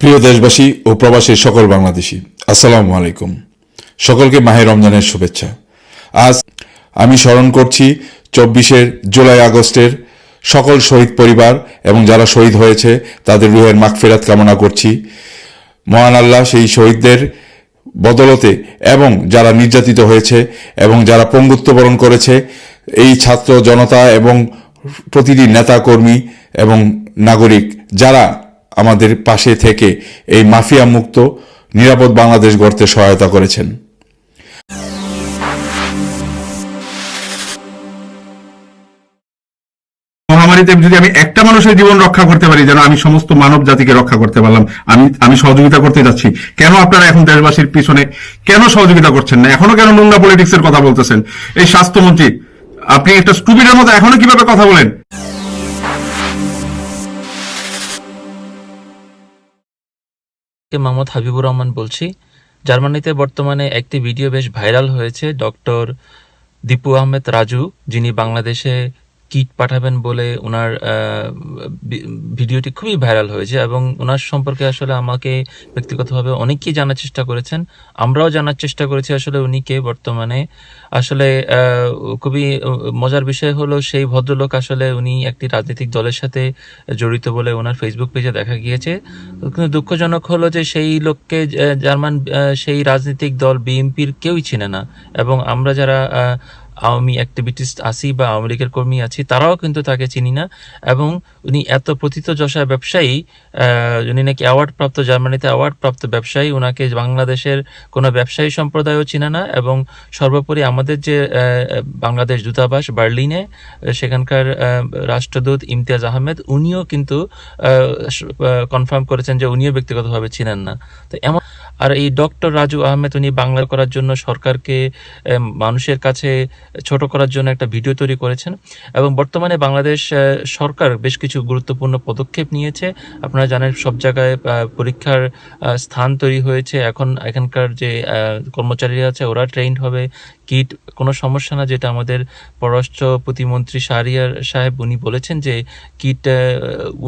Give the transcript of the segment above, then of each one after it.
প্রিয় দেশবাসী ও প্রবাসী সকল বাংলাদেশি, আসসালামু আলাইকুম। সকলকে মাহে রমজানের শুভেচ্ছা। আজ আমি স্মরণ করছি চব্বিশের জুলাই আগস্টের সকল শহীদ পরিবার এবং যারা শহীদ হয়েছে, তাদের রুহের মাগফেরাত কামনা করছি। মহান আল্লাহ সেই শহীদদের বদলতে এবং যারা নির্যাতিত হয়েছে এবং যারা পঙ্গুত্ব বরণ করেছে, এই ছাত্র জনতা এবং প্রতিটি নেতা কর্মী এবং নাগরিক, যারা আমাদের পাশে থেকে এই মাফিয়া মুক্ত, নিরাপদ বাংলাদেশ গড়তে সহায়তা করেছেন। যদি আমি একটা মানুষের জীবন রক্ষা করতে পারি, যেন আমি সমস্ত মানব জাতিকে রক্ষা করতে পারলাম, আমি আমি সহযোগিতা করতে যাচ্ছি। কেন আপনারা এখন দেশবাসীর পিছনে কেন সহযোগিতা করছেন না? এখনও কেন নোংরা পলিটিক্স এর কথা বলতেছেন? এই স্বাস্থ্যমন্ত্রী, আপনি একটা স্টুপিডের মতো এখনও কীভাবে কথা বলেন? কে মোহাম্মদ হাবিবুর রহমান বলছি, জার্মানিতে বর্তমানে একটি ভিডিও বেশ ভাইরাল হয়েছে, ডক্টর দীপু আহমেদ রাজু, যিনি বাংলাদেশে কিট পাঠাবেন বলে ওনার ভিডিওটি খুবই ভাইরাল হয়েছে এবং ওনার সম্পর্কে আসলে আমাকে ব্যক্তিগতভাবে অনেকেই জানার চেষ্টা করেছেন। আমরাও জানার চেষ্টা করেছি আসলে উনি কে বর্তমানে। আসলে খুবই মজার বিষয় হলো সেই ভদ্রলোক আসলে উনি একটি রাজনৈতিক দলের সাথে জড়িত বলে ওনার ফেসবুক পেজে দেখা গিয়েছে। কিন্তু দুঃখজনক হলো যে সেই লোককে জার্মান সেই রাজনৈতিক দল বিএনপির কেউই চিনে না। এবং আমরা যারা আওয়ামী অ্যাক্টিভিটিস্ট আছি বা আওয়ামী লীগের কর্মী আছি, তারাও কিন্তু তাকে চিনি না এবং উনি এত প্রথিত যশা ব্যবসায়ী উনি নাকি অ্যাওয়ার্ড প্রাপ্ত জার্মানিতে অ্যাওয়ার্ড প্রাপ্ত ব্যবসায়ী ওনাকে বাংলাদেশের কোনো ব্যবসায়ী সম্প্রদায়ও চিনে না এবং সর্বোপরি আমাদের যে বাংলাদেশ দূতাবাস বার্লিনে সেখানকার রাষ্ট্রদূত ইমতিয়াজ আহমেদ, উনিও কিন্তু কনফার্ম করেছেন যে উনিও ব্যক্তিগতভাবে চিনেন না। তো এমন আর এই ডক্টর রাজু আহমেদ, উনি বাংলা করার জন্য সরকারকে মানুষের কাছে ছোট করার জন্য একটা ভিডিও তৈরি করেছেন এবং বর্তমানে বাংলাদেশ সরকার বেশ কিছু গুরুত্বপূর্ণ পদক্ষেপ নিয়েছে। আপনারা জানেন সব জায়গায় পরীক্ষার স্থান তৈরি হয়েছে। এখন এখানকার যে কর্মচারীরা আছে, ওরা ট্রেন্ড হবে। কিট, কোনো সমস্যা না, যেটা আমাদের পররাষ্ট্র প্রতিমন্ত্রী শাহরিয়ার সাহেব উনি বলেছেন যে, কিট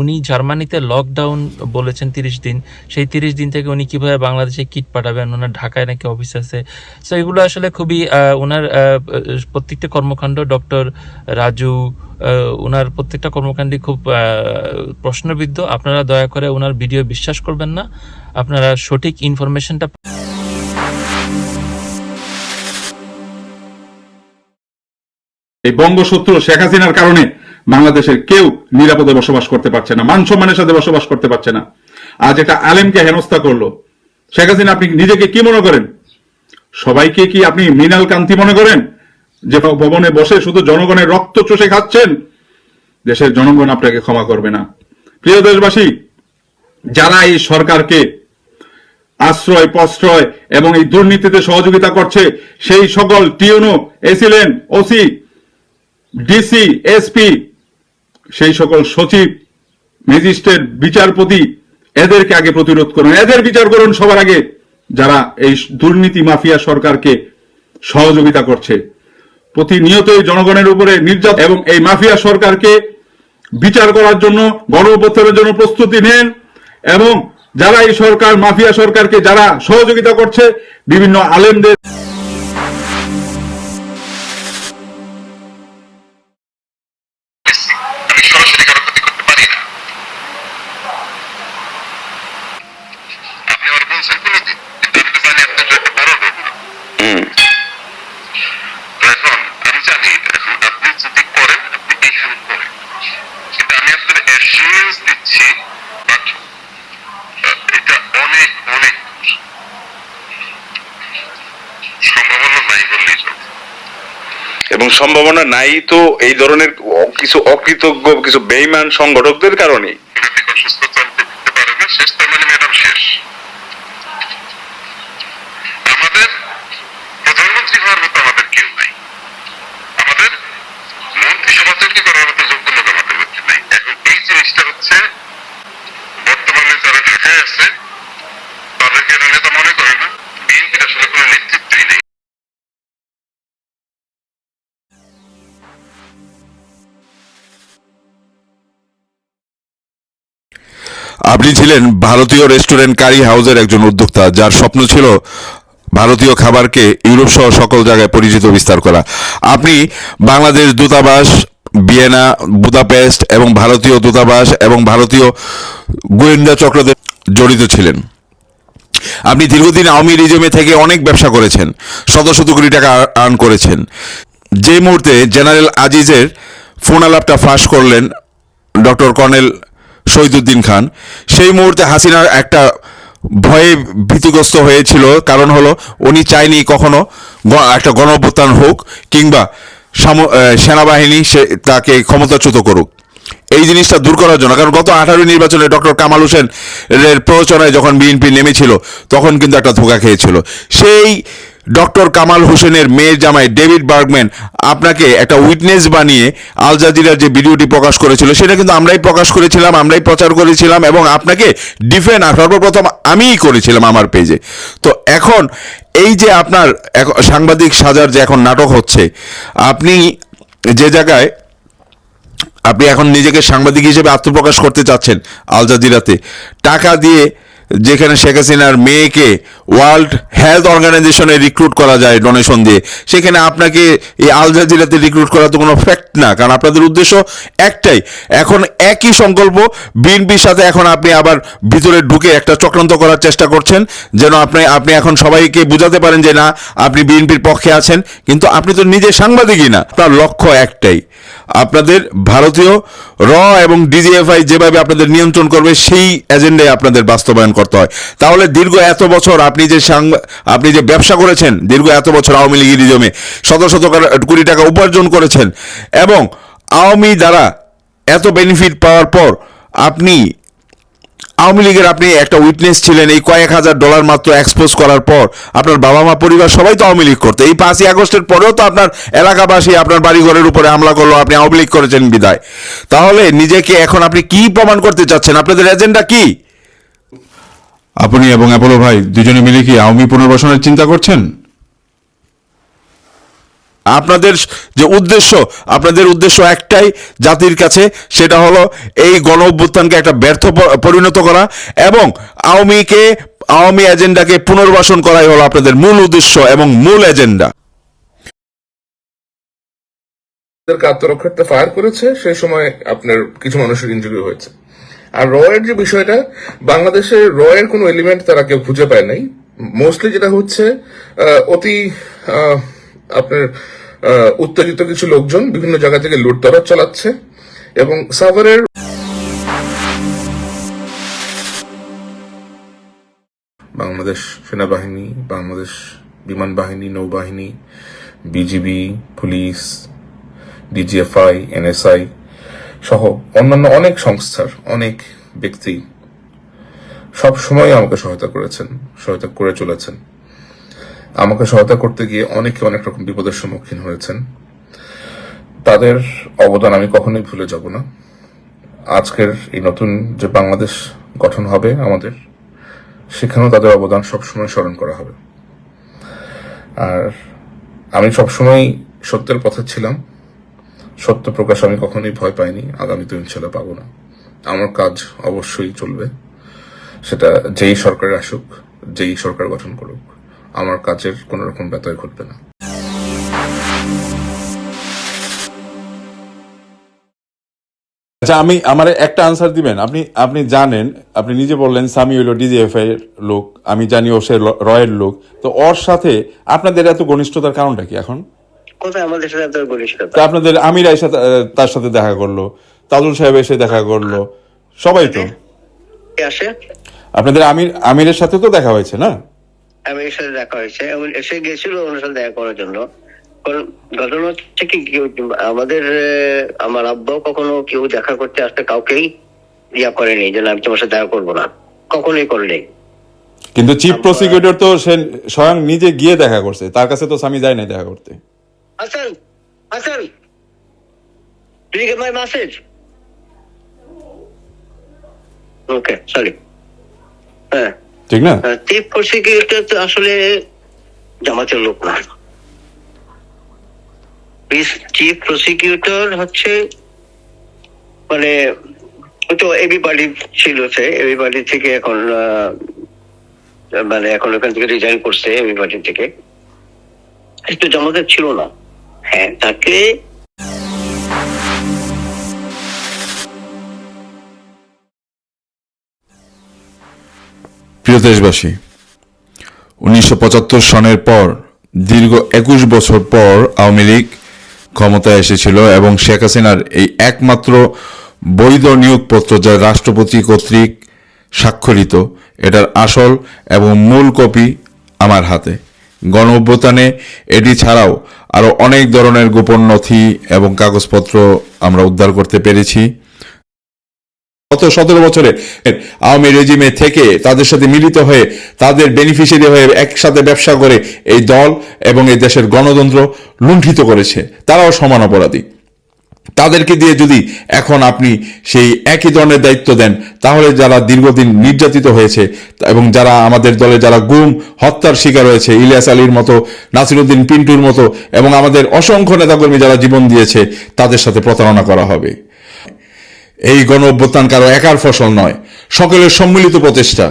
উনি জার্মানিতে লকডাউন বলেছেন তিরিশ দিন। সেই তিরিশ দিন থেকে উনি কীভাবে বাংলাদেশে কিট পাঠাবেন ওনার ঢাকায় নাকি অফিস আছে। সো এগুলো আসলে খুবই ওনার প্রত্যেকটা কর্মকাণ্ড ডক্টর রাজু ওনার প্রত্যেকটা কর্মকাণ্ডই খুব প্রশ্নবিদ্ধ। আপনারা দয়া করে ওনার ভিডিও বিশ্বাস করবেন না। আপনারা সঠিক ইনফরমেশনটা এই বঙ্গশত্রু শেখ হাসিনার কারণে বাংলাদেশের কেউ নিরাপদে বসবাস করতে পারছে না, মান সম্মানের সাথে বসবাস করতে পারছে না। আজ একটা আলেমকে হেনস্থা করল। শেখ হাসিনা, আপনি নিজেকে কি মনে করেন? সবাইকে কি আপনি মৃণাল কান্তি মনে করেন? যে ভবনে বসে শুধু জনগণের রক্ত চষে খাচ্ছেন? দেশের জনগণ আপনাকে ক্ষমা করবে না। প্রিয় দেশবাসী, যারা এই সরকারকে আশ্রয়, প্রশ্রয় এবং এই দুর্নীতিতে সহযোগিতা করছে, সেই সকল টিউনো, AC land, OC, DC, SP, সেই সকল সচিব, ম্যাজিস্ট্রেট, বিচারপতি এদেরকে আগে প্রতিরোধ করুন। এদের বিচার করুন সবার আগে যারা এই দুর্নীতি মাফিয়া সরকারকে সহযোগিতা করছে। প্রতিনিয়তই জনগণের উপরে নির্যাতন এবং এই মাফিয়া সরকারকে বিচার করার জন্য, গণ অভ্যুত্থানের জন্য প্রস্তুতি নেন এবং যারা এই সরকার, মাফিয়া সরকারকে যারা সহযোগিতা করছে, বিভিন্ন আলেমদের সম্ভাবনা নাই তো এই ধরনের কিছু অকৃতজ্ঞ, কিছু বেইমান সংগঠকদের শেষ আমাদের বর্তমানে যারা ঢাকায় আছে আপনি ছিলেন ভারতীয় রেস্টুরেন্ট কারি হাউসের একজন উদ্যোক্তা, যার স্বপ্ন ছিল ভারতীয় খাবারকে ইউরোপ সহ সকল জায়গায় পরিচিত বিস্তার করা। আপনি বাংলাদেশ দূতাবাস, ভিয়েনা, বুদাপেস্ট এবং ভারতীয় দূতাবাস এবং ভারতীয় গোয়েন্দা চক্রদের জড়িত ছিলেন। আপনি দীর্ঘদিন আওয়ামী রিজমে থেকে অনেক ব্যবসা করেছেন, শত শত কোটি টাকা আর্ন করেছেন। যে মুহূর্তে জেনারেল আজিজের ফোন আলাপটা ফাঁস করলেন ডক্টর কর্নেল শহীদুদ্দিন খান। সেই মুহূর্তে হাসিনার একটা ভয়ে ভীতিগ্রস্ত হয়েছিল। কারণ হলো, উনি চাইনি কখনো একটা গণঅভ্যুত্থান হোক কিংবা সেনাবাহিনী সে তাকে ক্ষমতাচ্যুত করুক। এই জিনিসটা দূর করার জন্য। কারণ গত আঠারোই নির্বাচনে ডক্টর কামাল হোসেন এর প্ররোচনায় যখন বিএনপি নেমেছিল, তখন কিন্তু একটা ধোকা খেয়েছিল। সেই ডক্টর কামাল হোসেনের মেয়ের জামাই ডেভিড বার্গম্যান আপনাকে একটা উইটনেস বানিয়ে আল জাজিরার যে ভিডিওটি প্রকাশ করেছিল, সেটা কিন্তু আমরাই প্রকাশ করেছিলাম, আমরাই প্রচার করেছিলাম এবং আপনাকে ডিফেন্ড সর্বপ্রথম আমিই করেছিলাম আমার পেজে তো এখন এই যে আপনার সাংবাদিক সাজার যে এখন নাটক হচ্ছে, আপনি যে জায়গায় আপনি এখন নিজেকে সাংবাদিক হিসেবে আত্মপ্রকাশ করতে চাচ্ছেন আল জাজিরাতে, টাকা দিয়ে যেখানে শেখ হাসিনার মেয়েকে ওয়ার্ল্ড হেলথ অর্গানাইজেশনে রিক্রুট করা যায় ডোনেশন দিয়ে, সেখানে আপনাকে এই আল জাজিরাতে রিক্রুট করা তো কোনো ফ্যাক্ট না, কারণ আপনাদের উদ্দেশ্য একটাই। এখন একই সংকল্প, বিএনপির সাথে এখন আপনি আবার ভিতরে ঢুকে একটা চক্রান্ত করার চেষ্টা করছেন, যেন আপনি আপনি এখন সবাইকে বোঝাতে পারেন যে না, আপনি বিএনপির পক্ষে আছেন, কিন্তু আপনি তো নিজে সাংবাদিকই না। আপনার লক্ষ্য একটাই, আপনাদের ভারতীয় র এবং ডিজিএফআই যেভাবে আপনাদের নিয়ন্ত্রণ করবে, সেই এজেন্ডায় আপনাদের বাস্তবায়ন করতে হয়। তাহলে দীর্ঘ এত বছর আপনি যে আপনি যে ব্যবসা করেছেন, দীর্ঘ এত বছর আওয়ামী লীগের জমে শত শত কোটি টাকা উপার্জন করেছেন এবং আওয়ামী দ্বারা এত বেনিফিট পাওয়ার পর আপনি আওয়ামী লীগের আপনি একটা উইটনেস ছিলেন, এই কয়েক হাজার ডলার মাত্র এক্সপোজ করার পর আপনার বাবা মা পরিবার সবাই তো আওয়ামী লীগ করতো। এই পাঁচই আগস্টের পরেও তো আপনার এলাকাবাসী আপনার বাড়িঘরের উপরে হামলা করল, আপনি আওয়ামী লীগ করেছেন বিদায়। তাহলে নিজেকে এখন আপনি কি প্রমাণ করতে চাচ্ছেন? আপনাদের এজেন্ডা কি? আপনি এবং অ্যাপোলো ভাই দুজনে মিলে কি আওয়ামী পুনর্বাসনের চিন্তা করছেন? আপনাদের যে উদ্দেশ্য আপনাদের উদ্দেশ্য একটাই জাতির কাছে সেটা হলো এই গণ অভ্যুত্থানকে একটা ব্যর্থ পরিণত করা এবং আওয়ামীকে আওয়ামী এজেন্ডাকে পুনর্বাসন করাই হলো আপনাদের মূল উদ্দেশ্য এবং মূল এজেন্ডা। আত্মরক্ষার্থে ফায়ার করেছে সেই সময় আপনার কিছু মানুষের ইঞ্জুরি হয়েছে। আর র এর যে বিষয়টা, বাংলাদেশে র এর কোনো এলিমেন্ট তারা কেউ খুঁজে পায় নাই। মোস্টলি যেটা হচ্ছে অতি আপনার উত্তেজিত কিছু লোকজন বিভিন্ন জায়গা থেকে লুটতরাজ চালাচ্ছে এবং সাভারের বাংলাদেশ সেনাবাহিনী, বাংলাদেশ বিমান বাহিনী, নৌবাহিনী, বিজিবি, পুলিশ, ডিজিএফআই, এনএসআই সহ অন্যান্য অনেক সংস্থার অনেক ব্যক্তি সব সময় আমাকে সহায়তা করেছেন, সহায়তা করে চলেছেন। আমাকে সহায়তা করতে গিয়ে অনেকে অনেক রকম বিপদের সম্মুখীন হয়েছেন। তাদের অবদান আমি কখনোই ভুলে যাব না। আজকের এই নতুন যে বাংলাদেশ গঠন হবে আমাদের, সেখানেও তাদের অবদান সবসময় স্মরণ করা হবে। আর আমি সবসময় সত্যের পথে ছিলাম। সত্য প্রকাশ আমি কখনোই ভয় পাইনি, আগামী তো ইনশাল্লাহ পাবো না। আমার কাজ অবশ্যই চলবে। সেটা যেই সরকার আসুক, যেই সরকার গঠন করুক, আমার কাজের কোনো রকম ব্যতয় ঘটবে না। আচ্ছা আমি, আমার একটা আনসার দিবেন। আপনি আপনি জানেন, আপনি নিজে বললেন সামি হইল ডিজিএফআই এর লোক, আমি জানি ও সে রয়ের লোক। তো ওর সাথে আপনাদের এত ঘনিষ্ঠতার কারণটা কি এখন? কোথায় আমাদের সাথে আপনাদের আমির আয়সা তার সাথে দেখা করল তাজুল সাহেব এসে দেখা করল সবাই তো? আসে? আপনাদের আমির আমিরের সাথে তো দেখা হয়েছে না? সাথে দেখা হয়েছে। এবং এসে গেছিল ওনার সাথে দেখা করার জন্য। ঘটনা হচ্ছে কি আমাদের আমার আব্বাও কখনো কেউ দেখা করতে আসতে কাউকেই ইয়া করেনি যে আমি তোমার সাথে দেখা করব না। কখনোই করলে কিন্তু চিফ প্রসিকিউটর তো সে স্বয়ং নিজে গিয়ে দেখা করছে। তার কাছে তো স্বামী যায় নাই দেখা করতে। Hasan Hasan Did you get my message? Okay sorry হ্যাঁ। ঠিক না? চিফ প্রসিকিউটর তো আসলে জামাতের লোক না। চিফ প্রসিকিউটর হচ্ছে মানে তো পার্টি ছিল সে পার্টি থেকে এখন মানে এখন ওখান থেকে রিজাইন করছে পার্টি থেকে। একটু জমাতে ছিল না। হ্যাঁ তাকে প্রিয় দেশবাসী, উনিশশো পঁচাত্তর সনের পর, দীর্ঘ একুশ বছর পর আওয়ামী লীগ ক্ষমতায় এসেছিল এবং শেখ হাসিনার এই একমাত্র বৈধ নিয়োগপত্র যা রাষ্ট্রপতি কর্তৃক স্বাক্ষরিত, এটার আসল এবং মূল কপি আমার হাতে। গণ অভ্যুত্থানে এটি ছাড়াও আরও অনেক ধরনের গোপন নথি এবং কাগজপত্র আমরা উদ্ধার করতে পেরেছি। গত সতেরো বছরে আওয়ামী রেজিমে থেকে তাদের সাথে মিলিত হয়ে তাদের বেনিফিশিয়ারি হয়ে একসাথে ব্যবসা করে এই দল এবং এই দেশের গণতন্ত্র লুণ্ঠিত করেছে। তারাও সমান অপরাধী। তাদেরকে দিয়ে যদি এখন আপনি সেই একই ধরনের দায়িত্ব দেন, তাহলে যারা দীর্ঘদিন নির্যাতিত হয়েছে এবং যারা আমাদের দলে যারা গুম, হত্যার শিকার হয়েছে, ইলিয়াস আলীর মতো, নাসিরুদ্দিন পিন্টুর মতো এবং আমাদের অসংখ্য নেতাকর্মী যারা জীবন দিয়েছে, তাদের সাথে প্রতারণা করা হবে। এই গণ অভ্যুত্থান কারও একার ফসল নয়, সকলের সম্মিলিত প্রচেষ্টা।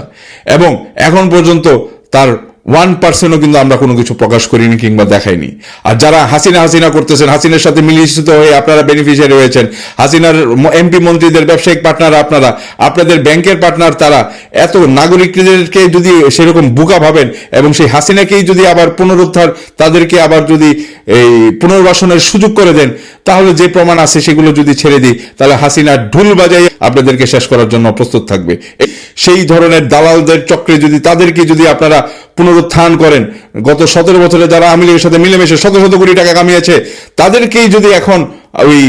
এবং এখন পর্যন্ত তার ওয়ান পার্সেন্টও কিন্তু আমরা কোনো কিছু প্রকাশ করিনি কিংবা দেখাইনি। আর যারা হাসিনা হাসিনা করতেছেন, হাসিনার সাথে মিলিত হয়ে আপনারা বেনিফিশিয়ারি হয়েছেন, হাসিনার এমপি মন্ত্রীদের ব্যবসায়িক পার্টনার আপনারা, আপনাদের ব্যাংকের পার্টনার তারা, এত নাগরিকদেরকে যদি সেরকম বুকা ভাবেন এবং সেই হাসিনাকেই যদি আবার পুনরুদ্ধার, তাদেরকে আবার যদি এই পুনর্বাসনের সুযোগ করে দেন, তাহলে যে প্রমাণ আছে সেগুলো যদি ছেড়ে দিই, তাহলে হাসিনা ঢুল বাজাই আপনাদেরকে শেষ করার জন্য প্রস্তুত থাকবে। সেই ধরনের দালালদের চক্রে যদি তাদেরকে যদি আপনারা পুনরুত্থান করেন। গত সতেরো বছরে যারা আওয়ামী লীগের সাথে মিলেমিশে শত শত কোটি টাকা কামিয়েছে, তাদেরকেই যদি এখন ওই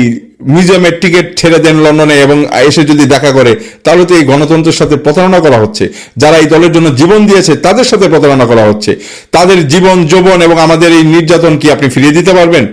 মিউজিয়ামের টিকিট ছেড়ে দেন লন্ডনে এবং এসে যদি দেখা করে, তাহলে তো এই গণতন্ত্রের সাথে প্রতারণা করা হচ্ছে। যারা এই দলের জন্য জীবন দিয়েছে, তাদের সাথে প্রতারণা করা হচ্ছে। তাদের জীবন, যৌবন এবং আমাদের এই নির্যাতন কি আপনি ফিরিয়ে দিতে পারবেন?